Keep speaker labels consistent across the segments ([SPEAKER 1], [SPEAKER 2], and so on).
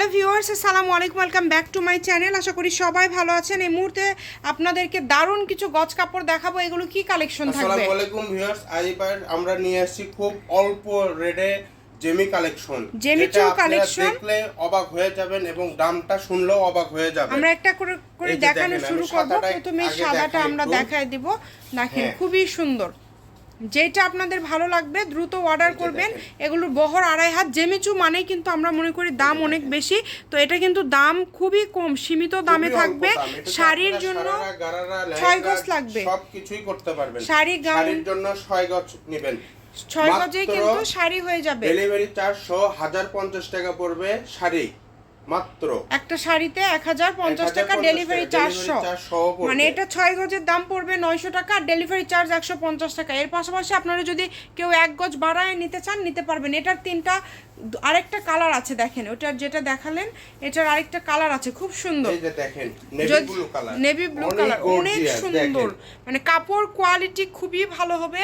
[SPEAKER 1] Hello viewers আসসালামু আলাইকুম welcome back to my channel. আশা করি সবাই ভালো আছেন। এই মুহূর্তে আপনাদেরকে দারুণ কিছু গজ কাপড় দেখাবো। এগুলো কি কালেকশন থাকবে?
[SPEAKER 2] আসসালামু আলাইকুম ভিউয়ার্স আজ এবার আমরা নিয়ে আসছি খুব অল্প রেটে জেমি কালেকশন
[SPEAKER 1] জেমি চু
[SPEAKER 2] আপনারা দেখলে অবাক হয়ে যাবেন এবং দামটা শুনলেও অবাক হয়ে যাবেন।
[SPEAKER 1] আমরা একটা করে করে দেখানো শুরু করব। প্রথমে সাদাটা আমরা দেখায় দিব। দেখেন
[SPEAKER 2] হ্যাঁ।
[SPEAKER 1] খুবই সুন্দর। যেটা আপনাদের ভালো লাগবে দ্রুত অর্ডার করবেন। এগুলোর বহর আড়াই হাত জেমিচু মানেই কিন্তু আমরা মনে করি দাম অনেক বেশি। তো এটা কিন্তু দাম খুবই কম সীমিত দামে থাকবে। শাড়ির জন্য ছয় গজ লাগবে।
[SPEAKER 2] সবকিছুই করতে পারবেন।
[SPEAKER 1] শাড়ি, গাউন।
[SPEAKER 2] জন্য ছয় গজ নেবেন।
[SPEAKER 1] ছয় গজেই কিন্তু শাড়ি হয়ে যাবে।
[SPEAKER 2] ডেলিভারি চার্জ সহ হাজার পঞ্চাশ টাকা পড়বে শাড়ি। মাত্র।
[SPEAKER 1] একটা শাড়িতে এক হাজার পঞ্চাশ টাকা ডেলিভারি
[SPEAKER 2] টাকা
[SPEAKER 1] চার্জ
[SPEAKER 2] delivery charge সহ। পড়বে।
[SPEAKER 1] মানে এটা ছয় গজের দাম পড়বে নয়শো টাকা আর ডেলিভারি চার্জ একশো পঞ্চাশ টাকা। এর পাশাপাশি আপনারা যদি কেউ এক গজ বাড়ায় নিতে চান নিতে পারবেন। এটার তিনটা আরেকটা কালার আছে দেখেন। ওটার যেটা দেখালেন এটার আরেকটা কালার আছে। খুব সুন্দর।
[SPEAKER 2] দেখেন navy blue colour
[SPEAKER 1] navy blue colour অনেক সুন্দর। মানে কাপড় কোয়ালিটি খুবই ভালো হবে।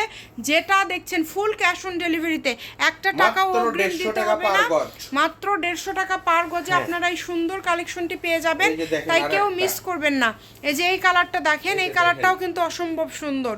[SPEAKER 1] যেটা দেখছেন ফুল ক্যাশ অন ডেলিভারিতে একটা
[SPEAKER 2] মাত্র
[SPEAKER 1] অগ্রিম দিতে
[SPEAKER 2] টাকা
[SPEAKER 1] হবে
[SPEAKER 2] পার
[SPEAKER 1] না। মাত্র দেড়শো টাকা পার গজে
[SPEAKER 2] হ্যাঁ।
[SPEAKER 1] আপনারা এই সুন্দর কালেকশনটি পেয়ে যাবেন। তাই কেউ মিস করবেন না। এই যে এই কালারটা দেখেন
[SPEAKER 2] এই
[SPEAKER 1] কালারটাও কিন্তু অসম্ভব সুন্দর।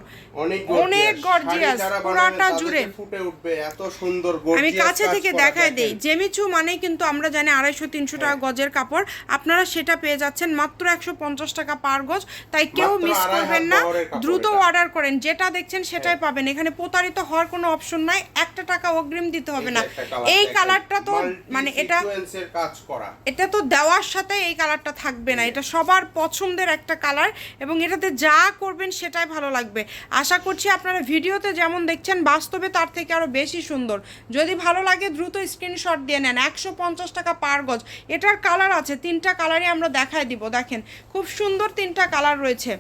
[SPEAKER 2] অনেক গর্জিয়াস
[SPEAKER 1] পুরাটা জুড়ে।
[SPEAKER 2] ফুটে উঠবে এত সুন্দর
[SPEAKER 1] আমি কাছে থেকে দেখাই দেই জেমিচু মানে কিন্তু আমরা জানি আড়াইশো তিনশো টাকা
[SPEAKER 2] হ্যাঁ।
[SPEAKER 1] গজের কাপড়। আপনারা সেটা পেয়ে যাচ্ছেন মাত্র একশো পঞ্চাশ টাকা পার গজ। তাই কেউ মিস করবেন না। দ্রুত
[SPEAKER 2] হ্যাঁ।
[SPEAKER 1] অর্ডার করেন। যেটা দেখছেন সেটাই পাবেন। এখানে প্রতারিত হওয়ার কোনো অপশন নাই। একটা টাকা অগ্রিম দিতে হবে না। এই কালারটা তো মানে এটা
[SPEAKER 2] কাজ করা।
[SPEAKER 1] এটা তো দেওয়ার সাথে এই কালারটা থাকবে না। এটা সবার পছন্দের একটা কালার এবং এটাতে যা করবেন সেটাই ভালো লাগবে। আশা করছি আপনারা ভিডিওতে যেমন দেখছেন, বাস্তবে তার থেকে আরও বেশি সুন্দর। যদি ভালো লাগে দ্রুত স্ক্রিনশট দিয়ে নেন। একশো পঞ্চাশ টাকা পার গজ। এটার কালার আছে, তিনটা কালারই আমরা দেখায় দিব। দেখেন, খুব সুন্দর তিনটা কালার রয়েছে।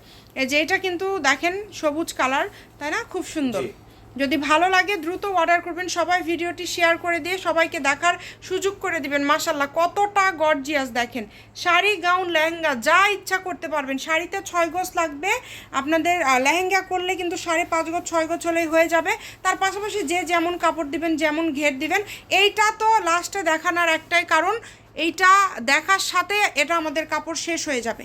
[SPEAKER 1] যে এটা কিন্তু দেখেন, সবুজ কালার, তাই না? খুব সুন্দর। যদি ভালো লাগে, দ্রুত অর্ডার করবেন। সবাই ভিডিওটি শেয়ার করে দিয়ে সবাইকে দেখার সুযোগ করে দিবেন। মাসাল্লাহ কতটা গর্জিয়াস দেখেন। শাড়ি গাউন লেহেঙ্গা, যা ইচ্ছা করতে পারবেন। শাড়িতে ছয় গজ লাগবে। আপনাদের লেহেঙ্গা করলে কিন্তু সাড়ে পাঁচ গজ, ছয় গজ হলেই হয়ে যাবে। তার পাশাপাশি যে যেমন কাপড় দিবেন, যেমন ঘের দিবেন, এইটা তো লাস্টে দেখানোর একটাই কারণ। এইটা দেখার সাথে এটা আমাদের কাপড় শেষ হয়ে যাবে।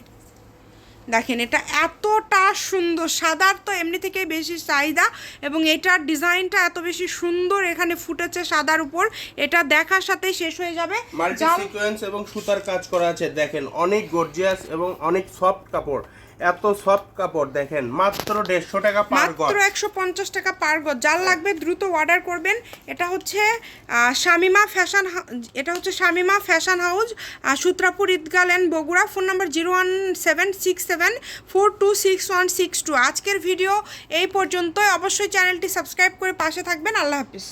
[SPEAKER 1] দেখেন এটা এতটা সুন্দর। সাদার তো এমনি থেকে বেশি চাহিদা এবং এটার ডিজাইনটা এত বেশি সুন্দর এখানে ফুটেছে সাদার উপর। এটা দেখার সাথে শেষ হয়ে যাবে।
[SPEAKER 2] মাল্টি সিকোয়েন্স এবং সুতার কাজ করা আছে। দেখেন অনেক গর্জিয়াস এবং অনেক সফট কাপড়। এত সফট কাপড় দেখেন মাত্র দেড়শো টাকা পার গজ।
[SPEAKER 1] মাত্র একশো পঞ্চাশ টাকা পার গজ। যার লাগবে দ্রুত অর্ডার করবেন। এটা হচ্ছে শামিমা ফ্যাশন এটা হচ্ছে Shamima fashion house Sutrapur Idgah land Bogura. Phone number zero one seven six seven four two six one six two আজকের ভিডিও এই পর্যন্তই। অবশ্যই চ্যানেলটি সাবস্ক্রাইব করে পাশে থাকবেন। আল্লাহ হাফিজ।